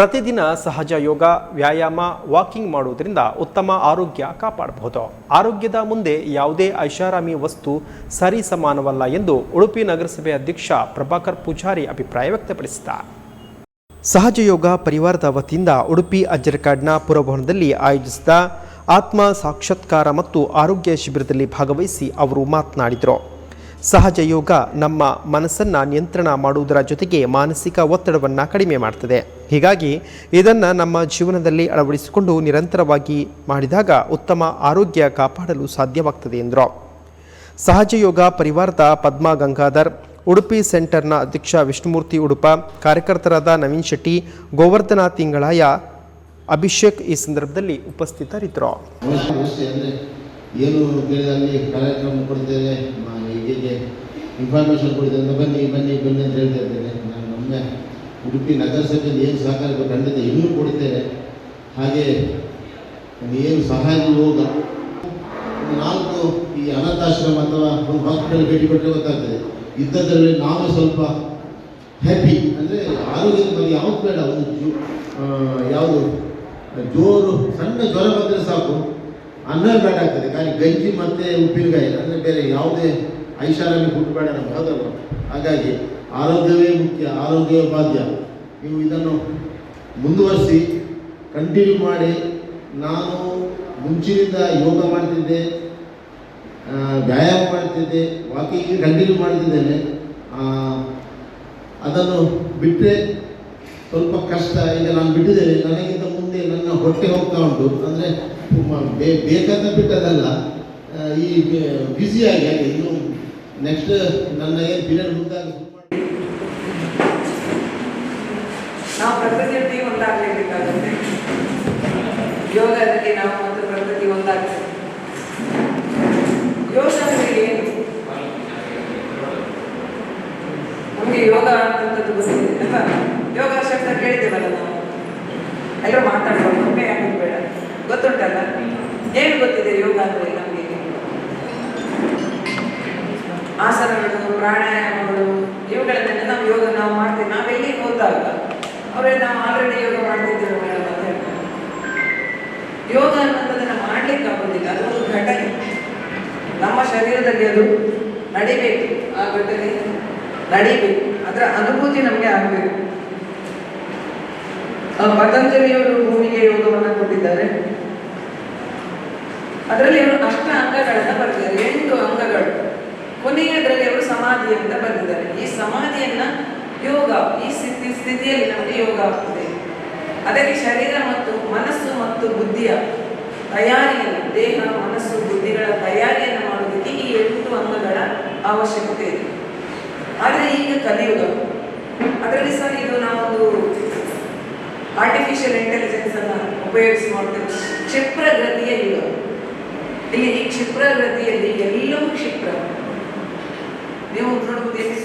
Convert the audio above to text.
ಪ್ರತಿದಿನ ಸಹಜ ಯೋಗ, ವ್ಯಾಯಾಮ, ವಾಕಿಂಗ್ ಮಾಡುವುದರಿಂದ ಉತ್ತಮ ಆರೋಗ್ಯ ಕಾಪಾಡಬಹುದು. ಆರೋಗ್ಯದ ಮುಂದೆ ಯಾವುದೇ ಐಷಾರಾಮಿ ವಸ್ತು ಸರಿ ಸಮಾನವಲ್ಲ ಎಂದು ಉಡುಪಿ ನಗರಸಭೆ ಅಧ್ಯಕ್ಷ ಪ್ರಭಾಕರ್ ಪೂಜಾರಿ ಅಭಿಪ್ರಾಯ ವ್ಯಕ್ತಪಡಿಸಿದ್ದಾರೆ. ಸಹಜ ಯೋಗ ಪರಿವಾರದ ವತಿಯಿಂದ ಉಡುಪಿ ಅಜ್ಜರಕಾಡ್ನ ಪುರಭವನದಲ್ಲಿ ಆಯೋಜಿಸಿದ ಆತ್ಮ ಸಾಕ್ಷಾತ್ಕಾರ ಮತ್ತು ಆರೋಗ್ಯ ಶಿಬಿರದಲ್ಲಿ ಭಾಗವಹಿಸಿ ಅವರು ಮಾತನಾಡಿದರು. ಸಹಜ ಯೋಗ ನಮ್ಮ ಮನಸ್ಸನ್ನು ನಿಯಂತ್ರಣ ಮಾಡುವುದರ ಜೊತೆಗೆ ಮಾನಸಿಕ ಒತ್ತಡವನ್ನು ಕಡಿಮೆ ಮಾಡ್ತದೆ. ಹೀಗಾಗಿ ಇದನ್ನು ನಮ್ಮ ಜೀವನದಲ್ಲಿ ಅಳವಡಿಸಿಕೊಂಡು ನಿರಂತರವಾಗಿ ಮಾಡಿದಾಗ ಉತ್ತಮ ಆರೋಗ್ಯ ಕಾಪಾಡಲು ಸಾಧ್ಯವಾಗ್ತದೆ ಎಂದರು. ಸಹಜ ಯೋಗ ಪರಿವಾರದ ಪದ್ಮಾ ಗಂಗಾಧರ್, ಉಡುಪಿ ಸೆಂಟರ್ನ ಅಧ್ಯಕ್ಷ ವಿಷ್ಣುಮೂರ್ತಿ ಉಡುಪ, ಕಾರ್ಯಕರ್ತರಾದ ನವೀನ್ ಶೆಟ್ಟಿ, ಗೋವರ್ಧನ ತಿಂಗಳಾಯ ಅಭಿಷೇಕ್ ಈ ಸಂದರ್ಭದಲ್ಲಿ ಉಪಸ್ಥಿತರಿದ್ದರು ಏನು ಕಾರ್ಯಕ್ರಮ ಕೊಡ್ತೇವೆ ಹೀಗೆ ಇನ್ಫಾರ್ಮೇಷನ್ ಅಂತ ಬನ್ನಿ ಬನ್ನಿ ಬನ್ನಿ ಅಂತ ಹೇಳ್ತಾ ಇದ್ದೇನೆ. ನಾನು ಒಮ್ಮೆ ಉಡುಪಿ ನಗರಸಭೆಯಲ್ಲಿ ಏನು ಸಹಕಾರ ಖಂಡಿತ ಇನ್ನೂ ಕೊಡ್ತೇನೆ ಹಾಗೆ ಏನು ಸಹಾಯ ಹೋಗ ನಾಲ್ಕು ಈ ಅನಾಥಾಶ್ರಮ ಅಥವಾ ಒಂದು ಹಾಸ್ಪಿಟಲ್ ಭೇಟಿ ಕೊಟ್ಟರೆ ಗೊತ್ತಾಗ್ತದೆ. ಇದ್ದದ್ರಲ್ಲಿ ನಾವು ಸ್ವಲ್ಪ ಹ್ಯಾಪಿ ಅಂದರೆ ಆರೋಗ್ಯದ ಬಗ್ಗೆ ಯಾವ್ದು ಬೇಡ. ಒಂದು ಜೋ ಯಾವುದು, ಜೋರು, ಸಣ್ಣ ಜ್ವರ ಬಂದರೆ ಸಾಕು. ಅನ್ನ ಬೇಡ ಆಗ್ತದೆ. ಖಾಲಿ ಗಂಜಿ ಮತ್ತು ಉಪ್ಪಿನಕಾಯಿ ಅಂದರೆ ಬೇರೆ ಯಾವುದೇ ಐಷಾರಾಮಿ ಹುಟ್ಟಬೇಡ ಬೇಡ ನಮ್ಗೆ ಹೌದಲ್ವ ಹಾಗಾಗಿ ಆರೋಗ್ಯವೇ ಮುಖ್ಯ ಆರೋಗ್ಯವೇ ಬಾಧ್ಯ ನೀವು ಇದನ್ನು ಮುಂದುವರಿಸಿ ಕಂಟಿನ್ಯೂ ಮಾಡಿ, ನಾನು ಮುಂಚಿನಿಂದ ಯೋಗ ಮಾಡ್ತಿದ್ದೆ ವ್ಯಾಯಾಮ ಮಾಡ್ತಿದ್ದೆ ವಾಕಿಂಗ್ ಕಂಟಿನ್ಯೂ ಮಾಡ್ತಿದ್ದೇನೆ. ಅದನ್ನು ಬಿಟ್ಟರೆ ಸ್ವಲ್ಪ ಕಷ್ಟ. ಈಗ ನಾನು ಬಿಟ್ಟಿದ್ದೇನೆ. ನನಗಿಂತ ಮುಂದೆ ನನ್ನ ಹೊಟ್ಟೆ ಹೋಗ್ತಾ ಉಂಟು. ಅಂದರೆ ಬೇಕಂತ ಬಿಟ್ಟದಲ್ಲ ಈ ಬ್ಯುಸಿಯಾಗಿ ಇನ್ನು ನೆಕ್ಸ್ಟ್ ನನ್ನ ಏನು ಪೀರಿಯಡ್ ಮುಂದಾಗ ನಾವು ಪ್ರಕೃತಿಯೊಟ್ಟಿಗೆ ಒಂದಾಗಲೇಬೇಕಾಗುತ್ತೆ ಯೋಗದಲ್ಲಿ ನಾವು ಮತ್ತು ಪ್ರಕೃತಿ ಒಂದಾಗಬೇಕು ಯೋಗ ಅಂದ್ರೆ ಏನು? ನಮಗೆ ಯೋಗ ಅಂತದ್ದು ಗೊತ್ತಿದೆ. ಅಲ್ವಾ? ಯೋಗ ಶಬ್ದ ಕೇಳಿದ್ದೇವಲ್ಲ ನಾವು? ಎಲ್ಲರೂ ಮಾತಾಡ್ಬೋದು ಒಮ್ಮೆ ಆಗೋದು ಬೇಡ. ಗೊತ್ತುಂಟಲ್ಲ? ಏನು ಗೊತ್ತಿದೆ ಯೋಗ ಅಂದ್ರೆ ನಮಗೆ? ಆಸನಗಳು ಪ್ರಾಣಾಯಾಮಗಳು, ಇವುಗಳನ್ನೆಲ್ಲ ನಾವು ಯೋಗ ನಾವು ಮಾಡ್ತೇವೆ. ನಾವೆಲ್ಲಿ ಹೋದಾಗ ಅವರೇ ನಾವು ಆಲ್ರೆಡಿ ಯೋಗ ಮಾಡ್ತಿದ್ದೇವೆ ಮೇಡಮ್ ಅಂತ ಹೇಳ್ತಾರೆ. ಯೋಗ ಅನ್ನೋದನ್ನ ಮಾಡ್ಲಿಕ್ಕೆ ಆಗೋದಿಲ್ಲ. ಅದು ಒಂದು ಘಟನೆ. ನಮ್ಮ ಶರೀರದಲ್ಲಿ ಅದು ನಡಿಬೇಕು. ಆ ಘಟನೆ ನಡಿಬೇಕು. ಅದರ ಅನುಭೂತಿ ನಮಗೆ ಆಗಬೇಕು. ಪತಂಜಲಿಯವರು ಭೂಮಿಗೆ ಯೋಗವನ್ನು ಕೊಟ್ಟಿದ್ದಾರೆ. ಅದರಲ್ಲಿ ಅವರು ಅಷ್ಟ ಅಂಗಗಳನ್ನ ಬರ್ತಾರೆ ಎಂಟು ಸಮಾಧಿ ಅಂತ ಬರೆದಿದ್ದಾರೆ ಈ ಸಮಾಧಿಯನ್ನ ಯೋಗ, ಈ ಸ್ಥಿತಿ, ಸ್ಥಿತಿಯಲ್ಲಿ ನಮಗೆ ಯೋಗ ಆಗ್ತದೆ. ಅದಕ್ಕೆ ಶರೀರ ಮತ್ತು ಮನಸ್ಸು ಮತ್ತು ಬುದ್ಧಿಯ ತಯಾರಿಯನ್ನು, ದೇಹ, ಮನಸ್ಸು, ಬುದ್ಧಿಗಳ ತಯಾರಿಯನ್ನು ಮಾಡೋದಕ್ಕೆ ಈ ಎಂಟು ಅಂಗಗಳ ಅವಶ್ಯಕತೆ ಇದೆ. ಆದರೆ ಈಗ ಕಲಿಯುಗ ಅದರಲ್ಲಿ ಸಹ ಇದು ನಾವೊಂದು ಆರ್ಟಿಫಿಷಿಯಲ್ ಇಂಟೆಲಿಜೆನ್ಸ್ ಅನ್ನು ಉಪಯೋಗಿಸಿ ಮಾಡ್ತೇವೆ ಕ್ಷಿಪ್ರಗತಿಯ ಯುಗ. ಇಲ್ಲಿ ಈ ಕ್ಷಿಪ್ರಗತಿಯಲ್ಲಿ ಎಲ್ಲವೂ ಕ್ಷಿಪ್ರ. Deu um jogo dele